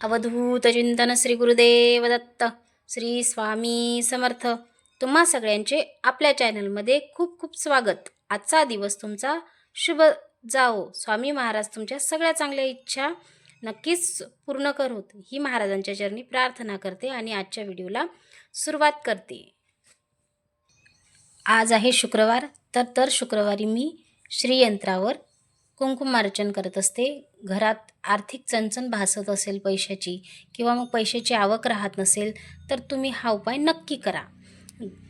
अवधूत चिंतन श्री गुरुदेव दत्त श्री स्वामी समर्थ. तुम्हा सगळ्यांचे आपल्या चॅनलमध्ये खूप खूप स्वागत. आजचा दिवस तुमचा शुभ जाओ स्वामी महाराज तुमच्या सगळ्या चांगल्या इच्छा नक्कीच पूर्ण करोत. ही महाराजांच्या चरणी प्रार्थना करते आणि आजच्या व्हिडिओला सुरुवात करते. आज आहे शुक्रवार. तर तर शुक्रवारी मी श्रीयंत्रावर कुंकुमार्चन करत असते. घरात आर्थिक चणचण भासत असेल पैशाची किंवा मग पैशाची आवक राहत नसेल तर तुम्ही हा उपाय नक्की करा.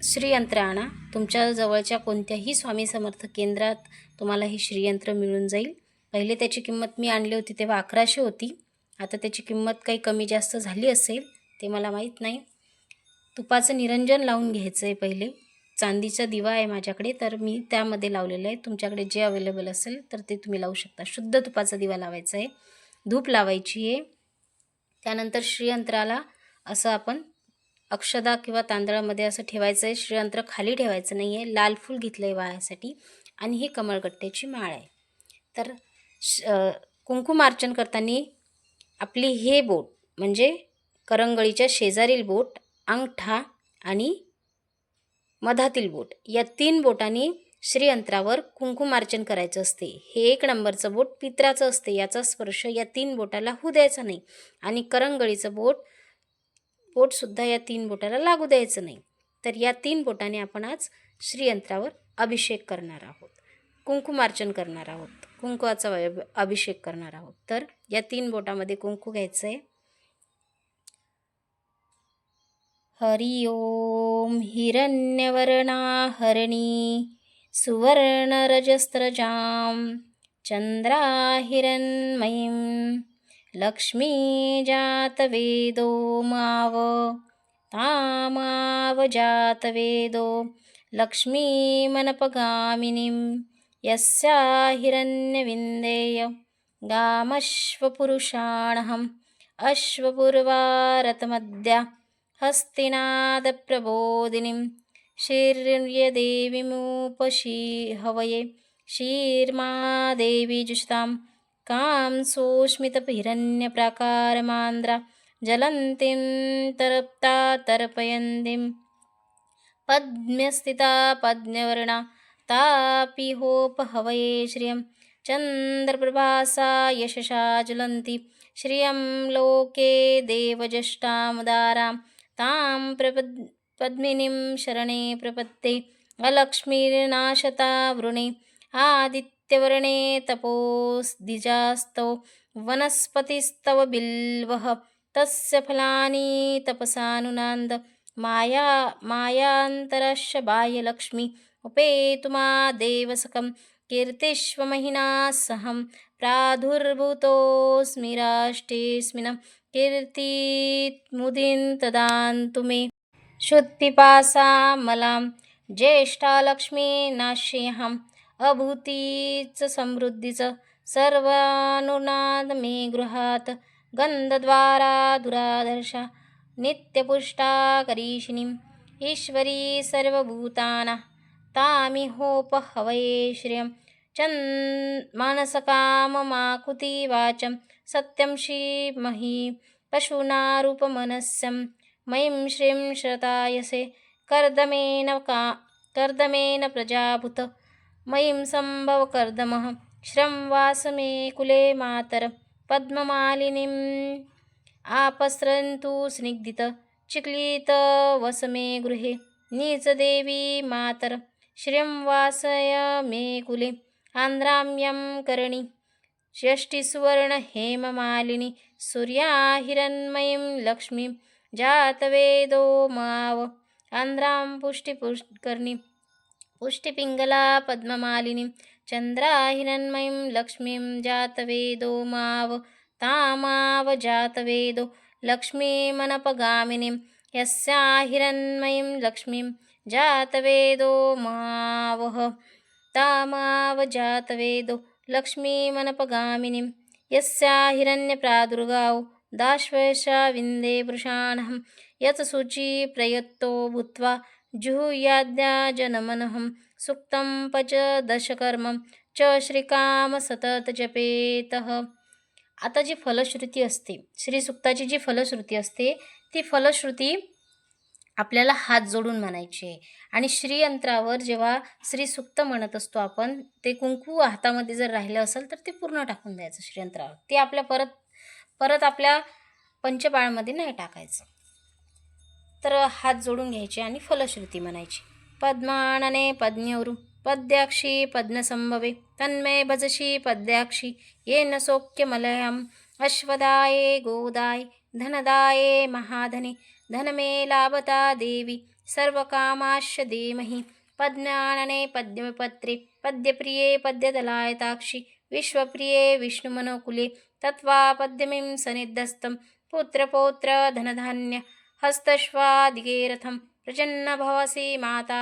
श्रीयंत्र आणा. तुमच्या जवळच्या कोणत्याही स्वामी समर्थ केंद्रात तुम्हाला हे श्रीयंत्र मिळून जाईल. पहिले त्याची किंमत मी आणली होती तेव्हा अकराशे होती. आता त्याची किंमत काही कमी जास्त झाली असेल ते मला माहीत नाही. तुपाचं निरंजन लावून घ्यायचं आहे पहिले. चांदीचा दिवा आहे माझ्याकडे तर मी त्यामध्ये लावलेलं आहे. तुमच्याकडे जे अवेलेबल असेल तर ते तुम्ही लावू शकता. शुद्ध तुपाचा दिवा लावायचा आहे. धूप लावायची आहे. त्यानंतर श्रीयंत्राला असं आपण अक्षदा किंवा तांदळामध्ये असं ठेवायचं आहे. श्रीयंत्र खाली ठेवायचं नाही आहे. लाल फूल घेतलं आहे वाळ्यासाठी. आणि ही कमळगट्ट्याची माळ आहे. तर श कुंकुमार्चन करताना आपली हे बोट म्हणजे करंगळीच्या शेजारील बोट अंगठा आणि मधातील बोट. या तीन बोटांनी श्रीयंत्रावर कुंकुमार्चन करायचं असते. हे एक नंबरचं बोट पित्राचं असते. याचा स्पर्श या तीन बोटाला होऊ द्यायचा नाही आणि करंगळीचं बोट बोटसुद्धा या तीन बोटाला लागू द्यायचं नाही. तर या तीन बोटाने आपण आज श्रीयंत्रावर अभिषेक करणार आहोत. कुंकुमार्चन करणार आहोत. कुंकुवाचा अभिषेक करणार आहोत. तर या तीन बोटामध्ये कुंकू घ्यायचं आहे हरि ओम हिरण्यवर्णा हरणी सुवर्णरजस्रजां चन्द्राहिरण्मयीं लक्ष्मीजातवेदो माव तामावजातवेदो लक्ष्मीमनपगामिनीं यस्या हिरण्यविन्देय गामश्वपुरुषाणहम् अश्वपूर्वारतमद्या हस्तिनादप्रबोधिनीं शीर्यदेवीमुपशी हवये शीर्मादेवी जुषतां कां सोष्मितहिरण्यप्राकारमान्द्रा ज्वलन्तीं तरप्ता तर्पयन्तीं पद्म्यस्थिता पद्मवर्णा तापिहोपहवये श्रियं चन्द्रप्रभासा यशसा ज्वलन्ति श्रियं लोके देवजष्टामुदारां तां प्रपद् पद्मिनीं शरणे प्रपत्ते अलक्ष्मीर्नाशता वृणे आदित्यवर्णे तपोस्दिजास्तौ वनस्पतिस्तव बिल्वः तस्य फलानि तपसानुनान्द माया मायान्तरश्च बाह्यलक्ष्मी उपेतुमा देवसकं कीर्तिष्वमहिना सहं प्रादुर्भूतोऽस्मि राष्ट्रेऽस्मिन् कीर्तिमुदीं तदान्तु मे। श्रुत्पिपासामलां ज्येष्ठालक्ष्मी नाश्यहम्। अभूतीच समृद्धीचं सर्वानुनाद मे गृहात्। गन्धद्वारा दुरादर्शा नित्यपुष्टा करीषिणीम् ईश्वरी सर्वभूताना। तामि हवये श्रियं चन् मानसकाममाकुती वाचं सत्यं श्रीमही पशूनारूपमनस्यं मयीं श्रीं श्रतायसे। कर्दमेन का कर्दमेन प्रजाभूत मयीं सम्भवकर्दमः। श्रं वासमे कुले मातर पद्ममालिनीम् आपस्रन्तु स्निग्धित चिक्लितवसमे गृहे। नीचदेवी मातर श्रियं वासय मे कुले आन्द्राम्यं कर्णि। षष्टिसुवर्णहेममालिनि सूर्याहिरन्मयीं लक्ष्मीं जातवेदो माव। आन्द्रां पुष्टिपुष्कर्णि पुष्टिपिङ्गला पद्ममालिनीं चन्द्राहिरन्मयीं लक्ष्मीं जातवेदो माव। तामाव जातवेदो लक्ष्मीमनपगामिनीं यस्या हिरण्मयीं लक्ष्मीं जातवेदो मावः। तामाव जातवेदो लक्ष्मीमनपगामिनीं। यस्या हिरण्यप्रादुर्गावो दाश्वैषा विन्दे वृषाणहं। यत् शुचिप्रयत्तो भूत्वा जुहुयाद्याजनमनहं। सुक्तं पच दशकर्मं च श्रीकामसततजपेतः। आता जी फलश्रुती असते श्रीसुक्ताची जी फलश्रुती असते ती फलश्रुती आपल्याला हात जोडून म्हणायची आहे. आणि श्रीयंत्रावर जेव्हा श्रीसुक्त म्हणत असतो आपण ते कुंकू हातामध्ये जर राहिलं असेल तर ते पूर्ण टाकून द्यायचं श्रीयंत्रावर. ते आपल्या परत परत आपल्या पंचबाळमध्ये नाही टाकायचं. तर हात जोडून घ्यायचे आणि फलश्रुती म्हणायची. पद्मानने पद्न्यवरू पद्याक्षी पद्मसंभवे तन्मे भजशी पद्याक्षी येन सौख्यमलयम् अश्वदाय गोदाय धनदाये महाधने धनमे लाभता देवी सर्वकामाश्च धीमहि पद्मानने पद्मपत्रे पद्यप्रिये पद्यदलायताक्षि विश्वप्रिये विष्णुमनोकुले तत्त्वा पद्यमिं सनिद्धस्तं पुत्रपौत्र धनधान्य हस्तश्वादिगे रथं प्रजन्न भवसि माता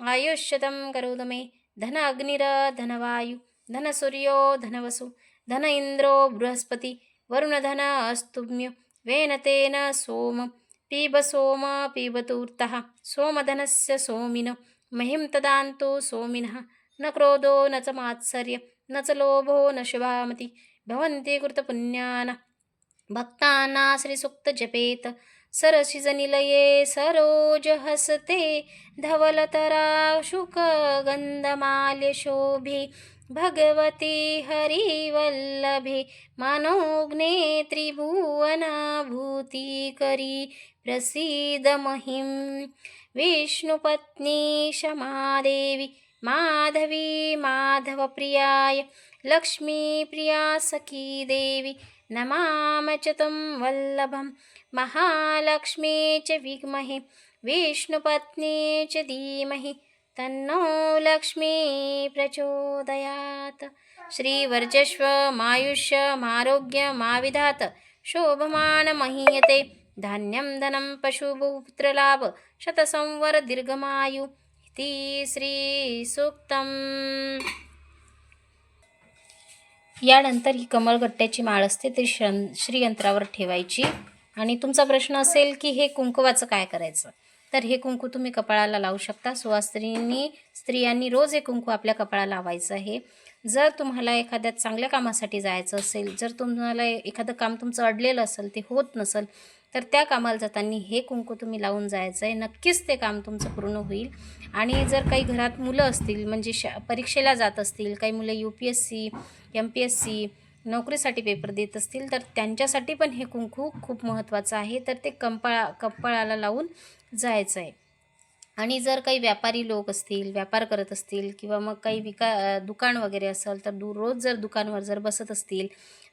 आयुष्यतं करोतु मे धन अग्निर धनवायु धनसूर्यो धनवसु धन इन्द्रो बृहस्पति वरुणधन अस्तुम्य वेनतेन सोम पीब सोम पीबतूर्तः सोमधनस्य सोमिन महिं तदान्तु सोमिनः। न क्रोधो न च मात्सर्य न च लोभो न शुभामति। भवन्ति कृतपुण्यान। भक्ताना श्रीसुक्तजपेत। सरसिजनिलये सरोजहसते। धवलतरा भगवती हरिवल्लभे त्रिभुवनाभूती करी प्रसीद महिं। विष्णुपत्नी क्षमादेवी माधवी माधवप्रियाय लक्ष्मीप्रिया सखी देवी नमाम च तं वल्लभं। महालक्ष्मी च विद्महे विष्णुपत्नी च धीमहि। तन्नो लक्ष्मी प्रचोदयात्। श्रीवर्चस्व मायुष्य माविधात। शोभमान महीयते। धान्यं धनं पशुपुत्रलाभ। शतसंवर दीर्घमायु। इति श्रीसूक्तम्। यानंतर ही कमळगट्ट्याची माळ असते ती श्रं श्रीयंत्रावर ठेवायची. आणि तुमचा प्रश्न असेल की हे कुंकवाचं काय करायचं? तर हे कुंकू तुम्ही कपाळाला लावू शकता. सुवास्त्रींनी स्त्रियांनी रोज हे कुंकू आपल्या कपाळाला लावायचं आहे. जर तुम्हाला एखाद्या चांगल्या कामासाठी जायचं असेल जर तुम्हाला एखादं काम तुमचं अडलेलं असेल ते होत नसेल तर त्या कामाला जाताना हे कुंकू तुम्ही लावून जायचं आहे. नक्कीच ते काम तुमचं पूर्ण होईल. आणि जर काही घरात मुलं असतील म्हणजे शा परीक्षेला जात असतील काही मुलं U P S C M P S C नोकरीसाठी पेपर देत असतील तर त्यांच्यासाठी पण हे कुंकू खूप महत्त्वाचं आहे. तर ते कंपाळा कपाळाला लावून जायचं आहे आणि जर काही व्यापारी लोक असतील व्यापार करत असतील किंवा मग काही विका दुकान वगैरे असेल तर दूर रोज जर दुकानवर जर बसत असतील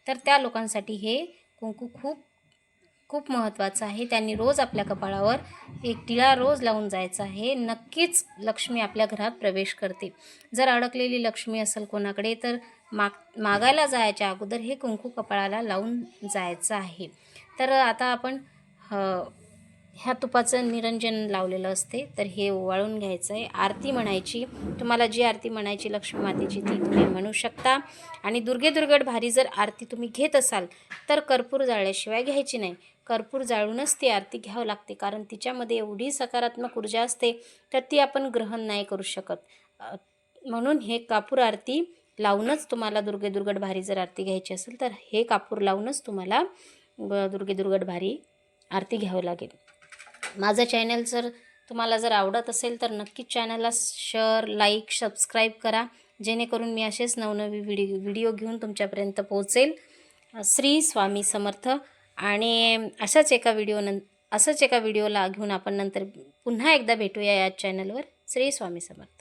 तर त्या लोकांसाठी हे कुंकू खूप खूप महत्त्वाचं आहे. त्यांनी रोज आपल्या कपाळावर एक टिळा रोज लावून जायचा आहे. नक्कीच लक्ष्मी आपल्या घरात प्रवेश करते. जर अडकलेली लक्ष्मी असेल कोणाकडे तर माग मागायला जायच्या अगोदर हे कुंकू कपाळाला लावून जायचं आहे. तर आता आपण ह्या तुपाचं निरंजन लावलेलं असते. तर हे ओवाळून घ्यायचं आहे आरती म्हणायची. तुम्हाला जी आरती म्हणायची लक्ष्मी मातेची ती तुम्ही म्हणू शकता. आणि दुर्गे दुर्गड भारी जर आरती तुम्ही घेत असाल तर कर्पूर जाळल्याशिवाय घ्यायची नाही. कर्पूर जाळूनच ती आरती घ्यावं लागते. कारण तिच्यामध्ये एवढी सकारात्मक ऊर्जा असते तर ती आपण ग्रहण नाही करू शकत. म्हणून हे कापूर आरती लावूनच तुम्हाला दुर्गे दुर्गट भारी जर आरती घ्यायची असेल तर हे कापूर लावूनच तुम्हाला दुर्गे दुर्गट भारी आरती घ्यावं लागेल. माझं चॅनल जर तुम्हाला जर आवडत असेल तर नक्कीच चॅनलला शेअर लाईक सबस्क्राईब करा. जेणेकरून मी असेच नवनवी व्हिडिओ व्हिडिओ घेऊन तुमच्यापर्यंत पोहोचेल. श्री स्वामी समर्थ. आणि अशाच एका व्हिडिओ नं असंच एका व्हिडिओला घेऊन आपण नंतर पुन्हा एकदा भेटूया या चॅनलवर श्री स्वामी समर्थ.